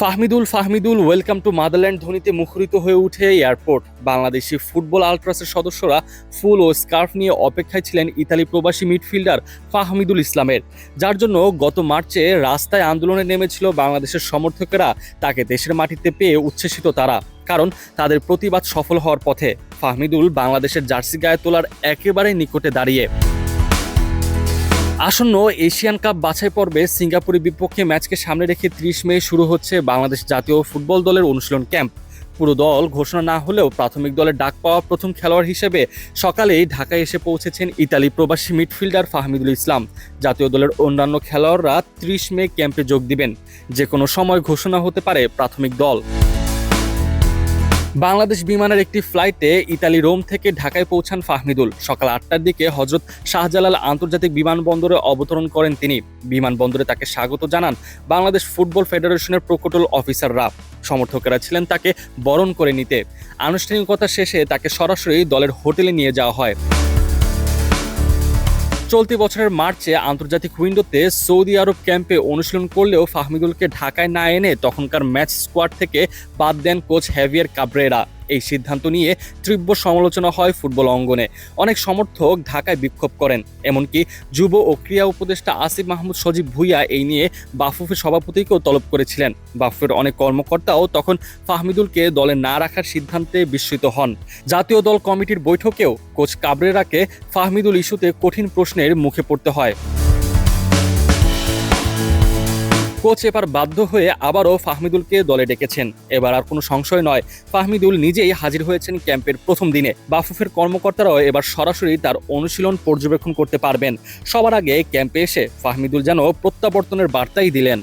Fahmidul Fahmidul welcome to motherland ধ্বনিতে মুখরিত হয়ে উঠে এয়ারপোর্ট বাংলাদেশি ফুটবল আলট্রাসের সদস্যরা ফুল ও স্কার্ফ নিয়ে অপেক্ষায় ছিলেন ইতালি প্রবাসী মিডফিল্ডার ফাহমিদুল ইসলামের। যার জন্য গত মার্চে রাস্তায় আন্দোলনে নেমেছিল বাংলাদেশের সমর্থকেরা। তাকে দেশের মাটিতে পেয়ে উচ্ছ্বসিত তারা কারণ তাদের প্রতিবাদ সফল হওয়ার পথে। ফাহমিদুল বাংলাদেশের জার্সি গায়ে তোলার একেবারে নিকটে দাঁড়িয়ে। আসন্ন এশিয়ান কাপ বাছাই পর্বে সিঙ্গাপুরের বিপক্ষে ম্যাচকে সামনে রেখে ত্রিশ মে শুরু হচ্ছে বাংলাদেশ জাতীয় ফুটবল দলের অনুশীলন ক্যাম্প। পুরো দল ঘোষণা না হলেও প্রাথমিক দলের ডাক পাওয়া প্রথম খেলোয়াড় হিসেবে সকালেই ঢাকায় এসে পৌঁছেছেন ইতালি প্রবাসী মিডফিল্ডার ফাহমিদুল ইসলাম। জাতীয় দলের অন্যান্য খেলোয়াড়রা ত্রিশ মে ক্যাম্পে যোগ দিবেন। যে কোনো সময় ঘোষণা হতে পারে প্রাথমিক দল। বাংলাদেশ বিমানের একটি ফ্লাইটে ইতালি রোম থেকে ঢাকায় পৌঁছান ফাহমিদুল। সকাল আটটার দিকে হজরত শাহজালাল আন্তর্জাতিক বিমানবন্দরে অবতরণ করেন তিনি। বিমানবন্দরে তাকে স্বাগত জানান বাংলাদেশ ফুটবল ফেডারেশনের প্রকটল অফিসাররা। সমর্থকেরা ছিলেন তাকে বরণ করে নিতে। আনুষ্ঠানিকতা শেষে তাকে সরাসরি দলের হোটেলে নিয়ে যাওয়া হয়। চলতি বছরের মার্চে আন্তর্জাতিক উইন্ডোতে সৌদি আরব ক্যাম্পে অনুশীলন করলেও ফাহমিদুলকে ঢাকায় না এনে তখনকার ম্যাচ স্কোয়াড থেকে বাদ দেন কোচ হ্যাভিয়ার কাবরেরা। এই সিদ্ধান্ত নিয়ে তীব্র সমালোচনা হয় ফুটবল অঙ্গনে। অনেক সমর্থক ঢাকায় বিক্ষোভ করেন, এমনকি যুব ও ক্রীড়া উপদেষ্টা আসিফ মাহমুদ সজীব ভুইয়া এই নিয়ে বাফুফের সভাপতিকেও তলব করেছিলেন। বাফুফের অনেক কর্মকর্তাও তখন ফাহমিদুলকে দলে না রাখার সিদ্ধান্তে বিস্মিত হন। জাতীয় দল কমিটির বৈঠকেও কোচ কাবরেরাকে ফাহমিদুল ইস্যুতে কঠিন প্রশ্নের মুখে পড়তে হয়। কোচ এবার বাধ্য হয়ে আবারও ফাহমিদুলকে দলে ডেকেছেন। এবার আর কোনো সংশয় নয়, ফাহমিদুল নিজেই হাজির হয়েছেন ক্যাম্পের প্রথম দিনে। বাফুফের কর্মকর্তারাও এবার সরাসরি তার অনুশীলন পর্যবেক্ষণ করতে পারবেন। সবার আগে ক্যাম্পে এসে ফাহমিদুল যেন প্রত্যাবর্তনের বার্তাই দিলেন।